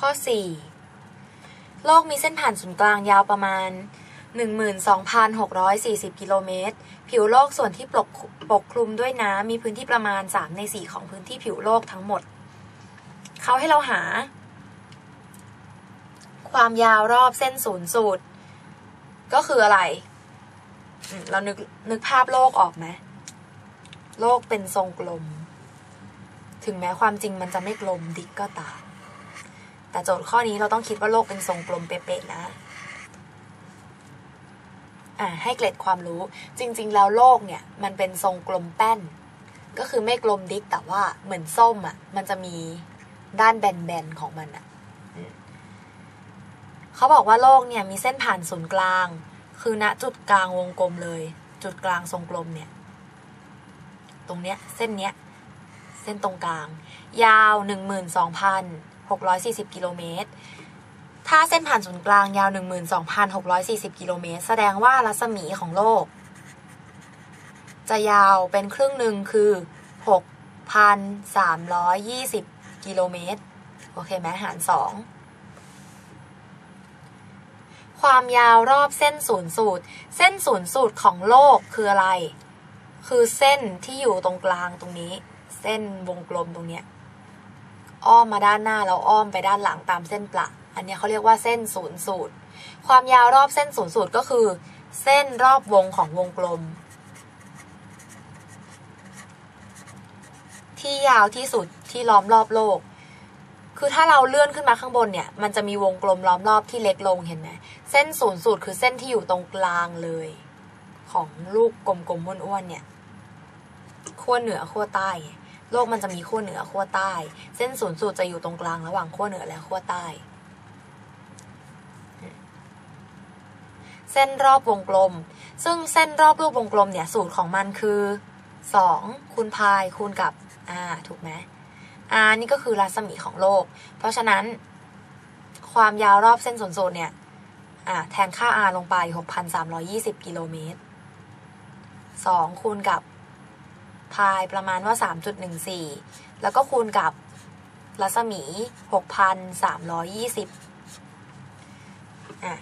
ข้อ 4 โลกมีเส้นผ่านศูนย์กลางยาวประมาณ 12,640 กิโลเมตร ผิวโลกส่วนที่ปกปกคลุมด้วยน้ำมีพื้นที่ประมาณ 3 ใน 4 ของพื้นที่ผิวโลกทั้งหมด เขาให้เราหา ความยาวรอบเส้นศูนย์สูตร ก็คืออะไร เรานึกนึกภาพโลกออกไหมโลกเป็นทรงกลม ถึงแม้ความจริงมันจะไม่กลมดิกก็ตาม แต่โจทย์ข้อนี้เราต้องคิดว่าโลกเป็นทรงกลมเป๊ะๆนะอ่าให้เกร็ดความรู้จริง ๆ แล้วโลกเนี่ย มันเป็นทรงกลมแป้น ก็คือไม่กลมดิกแต่ว่าเหมือนส้มอะ่ะ มันจะมีด้านแบนๆของมันอะ่ะเขาบอกว่าโลกเนี่ยมีเส้นผ่านศูนย์กลาง คือณจุดกลางวงกลมเลย จุดกลางทรงกลมเนี่ย ตรงเนี้ยเส้นเนี้ย เส้นตรงกลาง ยาวหนึ่งหมื่นสองพัน 640 กิโลเมตร ถ้าเส้นผ่านศูนย์กลางยาว 12,640 กิโลเมตร แสดงว่ารัศมีของโลก จะยาวเป็นครึ่งหนึ่งคือ 6,320 กิโลเมตร โอเคไหมหาร 2ความยาวรอบเส้นศูนย์สูตร เส้นศูนย์สูตรของโลกคืออะไร คือเส้นที่อยู่ตรงกลางตรงนี้ เส้นวงกลมตรงเนี้ย อ้อมมาด้านหน้าแล้วอ้อมไปด้านหลังตามเส้นประอันนี้เขาเรียกว่าเส้นศูนย์สูตร ความยาวรอบเส้นศูนย์สูตรก็คือ เส้นรอบวงของวงกลม ที่ยาวที่สุดที่ล้อมรอบโลก คือถ้าเราเลื่อนขึ้นมาข้างบนเนี่ย มันจะมีวงกลมล้อมรอบที่เล็กลงเห็นไหมเส้นศูนย์สูตรคือเส้นที่อยู่ตรงกลางเลย ของลูกกลมๆอ้วนๆเนี่ยขั้วเหนือขั้วใต้ โลกมันจะมีขั้วเหนือขั้วใต้ เส้นศูนย์สูตรจะอยู่ตรงกลางระหว่างขั้วเหนือและขั้วใต้ เส้นรอบวงกลม ซึ่งเส้นรอบรูปวงกลมเนี่ยสูตรของมันคือสองคูณพายคูณกับ r ถูกไหม r นี่ก็คือรัศมีของโลก เพราะฉะนั้น ความยาวรอบเส้นศูนย์สูตรเนี่ยแทนค่า r ลงไป 6,320 กิโลเมตร2คูณกับ พายประมาณว่า 3.14 แล้วก็คูณกับรัศมี 6,320อะ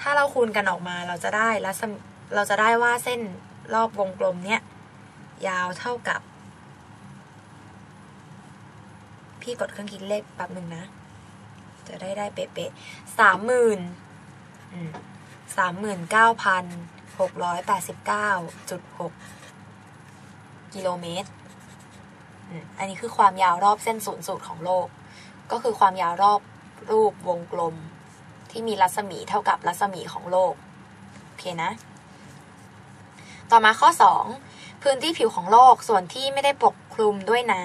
ถ้าเราคูณกันออกมาเราจะได้รัศมีเราจะได้ว่าเส้นรอบวงกลมเนี้ยยาวเท่ากับ พี่กดเครื่องคิดเลขแป๊บหนึ่งนะ จะได้ได้เป๊ะๆสามหมื่นสามหมื่นเก้าพันหกร้อยแปดสิบเก้าจุดหก กิโลเมตร อันนี้คือความยาวรอบเส้นศูนย์สูตรของโลก ก็คือความยาวรอบรูปวงกลม ที่มีรัศมีเท่ากับรัศมีของโลก โอเคนะ ต่อมาข้อ 2 พื้นที่ผิวของโลกส่วนที่ไม่ได้ปกคลุมด้วยน้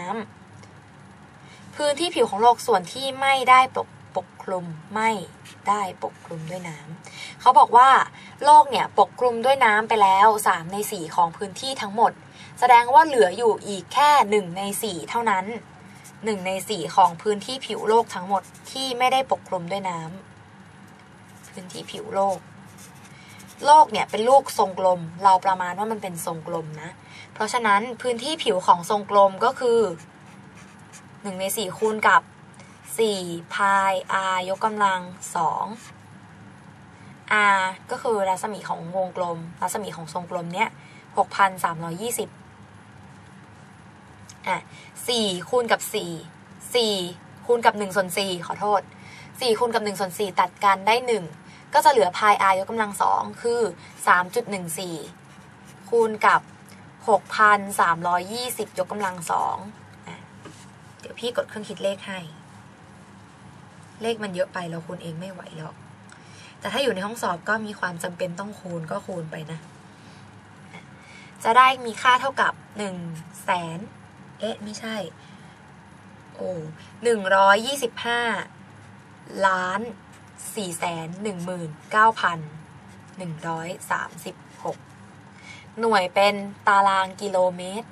ำพื้นที่ผิวของโลกส่วนที่ไม่ได้ปกปกคลุมไม่ได้ปกคลุมด้วยน้ำเขาบอกว่าโลกเนี่ยปกคลุมด้วยน้ำไปแล้ว 3 ใน 4 ของพื้นที่ทั้งหมด แสดงว่าเหลืออยู่อีกแค่ 1 ใน 4 เท่านั้น 1 ใน 4 ของพื้นที่ผิวโลกทั้งหมดที่ไม่ได้ปกคลุมด้วยน้ำพื้นที่ผิวโลก โลกเนี่ยเป็นลูกทรงกลม เราประมาณว่ามันเป็นทรงกลมนะ เพราะฉะนั้นพื้นที่ผิวของทรงกลมก็คือหนึ่งในสี่คูณกับสี่พาย r ยกกำลังสอง r ก็คือรัศมีของวงกลม รัศมีของทรงกลมเนี้ยหกพันสามร้ อะสี่คูณกับสี่สี่คูณกับหนึ่งส่วนสี่ขอโทษสี่คูณกับหนึ่งส่วนสี่ตัดกันได้หนึ่งก็จะเหลือพาย r ยกกำลังสองคือ3.14คูณกับ6,320ยกกำลังสองเดี๋ยวพี่กดเครื่องคิดเลขให้ เลขมันเยอะไปเราคูณเองไม่ไหวหรอก แต่ถ้าอยู่ในห้องสอบก็มีความจำเป็นต้องคูณก็คูณไปนะ จะได้มีค่าเท่ากับ1แสน เอ๊ะ ไม่ใช่ โอ้หนึ่งร้อยยี่สิบห้าล้านสี่แสนหนึ่งหมื่นเก้าพันหนึ่งร้อยสามสิบหกหน่วยเป็นตารางกิโลเมตร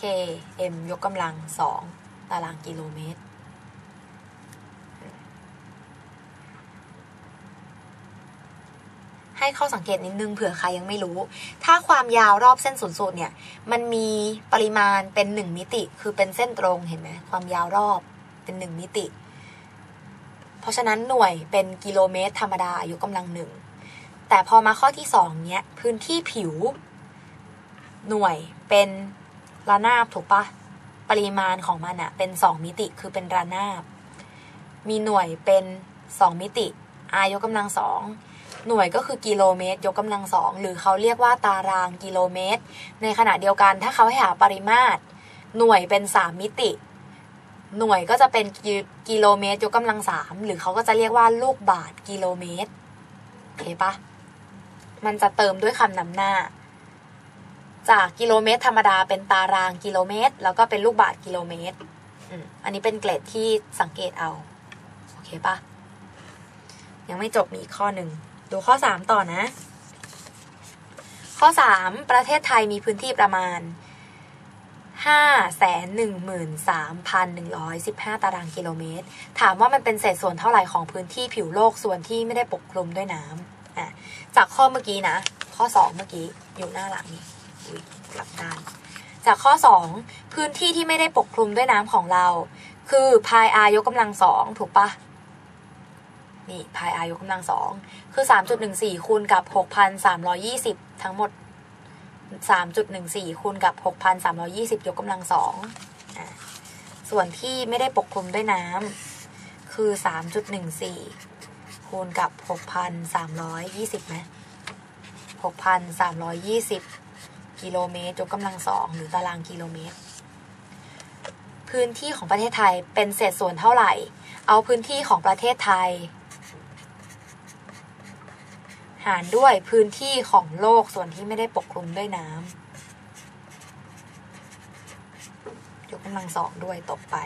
k m ยกกำลังสองตารางกิโลเมตร ให้ข้อสังเกตนิดนึงเผื่อใครยังไม่รู้ ถ้าความยาวรอบเส้นศูนย์สูตรเนี่ย มันมีปริมาณเป็นหนึ่งมิติ คือเป็นเส้นตรงเห็นไหมความยาวรอบเป็นหนึ่งมิติ เพราะฉะนั้นหน่วยเป็นกิโลเมตร ธรรมดาอายุกำลังหนึ่งแต่พอมาข้อที่สองเนี้ยพื้นที่ผิว หน่วยเป็นระนาบถูกปะปริมาณของมันอะเป็นสองมิติคือเป็นระนาบ มีหน่วยเป็นสองมิติ r ยกกำลังสอง หน่วยก็คือกิโลเมตร ยกกำลังสองหรือเขาเรียกว่าตารางกิโลเมตร ในขณะเดียวกันถ้าเขาให้หาปริมาตร หน่วยเป็นสามมิติ หน่วยก็จะเป็นกิโลเมตร ยกกำลังสามหรือเขาก็จะเรียกว่าลูกบาทกิโลเมตรโอเคปะมันจะเติมด้วยคำนำหน้า จากกิโลเมตร ธรรมดาเป็นตารางกิโลเมตร แล้วก็เป็นลูกบาทกิโลเมตรอันนี้เป็นเกรดที่สังเกตเอา โอเคปะยังไม่จบมีอีกข้อหนึ่ง ดูข้อสามต่อนะ ข้อสามประเทศไทยมีพื้นที่ประมาณห้าแสนหนึ่งหมื่นสามพันหนึ่งร้อยสิบห้าตารางกิโลเมตร ถามว่ามันเป็นเศษส่วนเท่าไหร่ของพื้นที่ผิวโลกส่วนที่ไม่ได้ปกคลุมด้วยน้ำอะจากข้อเมื่อกี้นะ ข้อสองเมื่อกี้อยู่หน้าหลังนี่อุ้ยกลับด้านจากข้อสองพื้นที่ที่ไม่ได้ปกคลุมด้วยน้ำของเรา คือพายอายกกำลังสองถูกปะ นี่พายอายกกำลังสองคือสามจุดหนึ่งสี่คูณกับหกพันสามร้อยี่สิบทั้งหมดสามจุดหนึ่งสี่คูณกับหกพันสามร้อยี่สิบยกกำลังสองอส่วนที่ไม่ได้ปกคลุมด้วยน้ำคือสามจุดหนึ่งสี่คูณกับหกพันสามร้อยยี่สิบไหมหกพันสามร้อยยี่สิบกิโลเมตรยกกำลังสองหรือตารางกิโลเมตร พื้นที่ของประเทศไทยเป็นเศษส่วนเท่าไหร่ เอาพื้นที่ของประเทศไทย หารด้วยพื้นที่ของโลกส่วนที่ไม่ได้ปกคลุมด้วยน้ำยกกำลังสองด้วยตกไป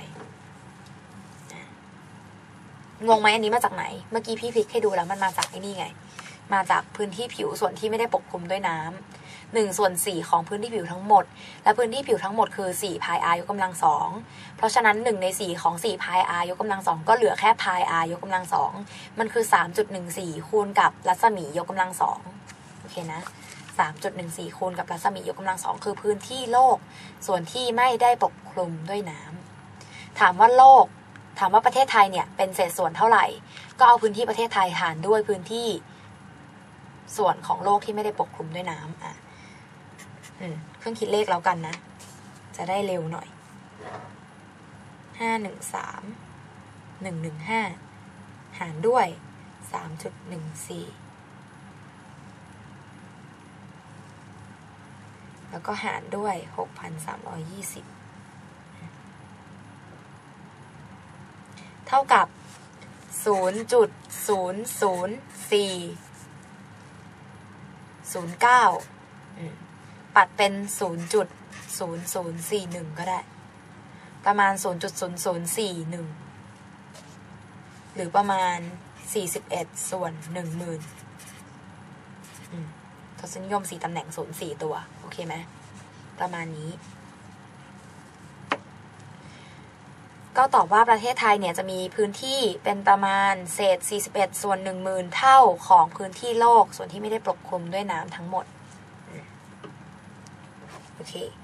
งงไหมอันนี้มาจากไหน เมื่อกี้พี่พลิกให้ดูแล้วมันมาจากไอ้นี่ไง มาจากพื้นที่ผิวส่วนที่ไม่ได้ปกคลุมด้วยน้ำ 1ส่วน4ของพื้นที่ผิวทั้งหมด และพื้นที่ผิวทั้งหมดคือ4พาย r ยกกำลังสองเพราะฉะนั้น 1 ใน 4 ของ4พาย r ยกกำลังสองก็เหลือแค่พาย r ยกกำลังสองมันคือ 3.14 คูณกับรัศมียกกำลังสองโอเคนะ3.14 คูณกับรัศมียกกำลังสองคือพื้นที่โลก ส่วนที่ไม่ได้ปกคลุมด้วยน้ำถามว่าโลก ถามว่าประเทศไทยเนี่ยเป็นเศษส่วนเท่าไหร่ ก็เอาพื้นที่ประเทศไทยหารด้วยพื้นที่ส่วนของโลกที่ไม่ได้ปกคลุมด้วยน้ำอะ เครื่องคิดเลขแล้วกันนะ จะได้เร็วหน่อย ห้าหนึ่งสามหนึ่งหนึ่งห้าหารด้วยสามจุดหนึ่งสี่แล้วก็หารด้วยหกพันสามร้อยยี่สิบเท่ากับศูนย์จุดศูนย์ศูนย์สี่ศูนย์เก้า ปัดเป็นศูนย์จุดศูนย์ศูนย์สี่หนึ่งก็ได้ ประมาณศูนย์จุดศูนย์ศูนย์สี่หรือประมาณสี่สิบเอ็ดส่วนหนึ่งหมื่นทศนิยมสี่ตำแหน่งศูนย์สี่ตัว โอเคไหมประมาณนี้ ก็ตอบว่าประเทศไทยเนี่ยจะมีพื้นที่เป็นประมาณเศษ 41 ส่วน 10,000 เท่าของพื้นที่โลก ส่วนที่ไม่ได้ปกคลุมด้วยน้ำทั้งหมด โอเค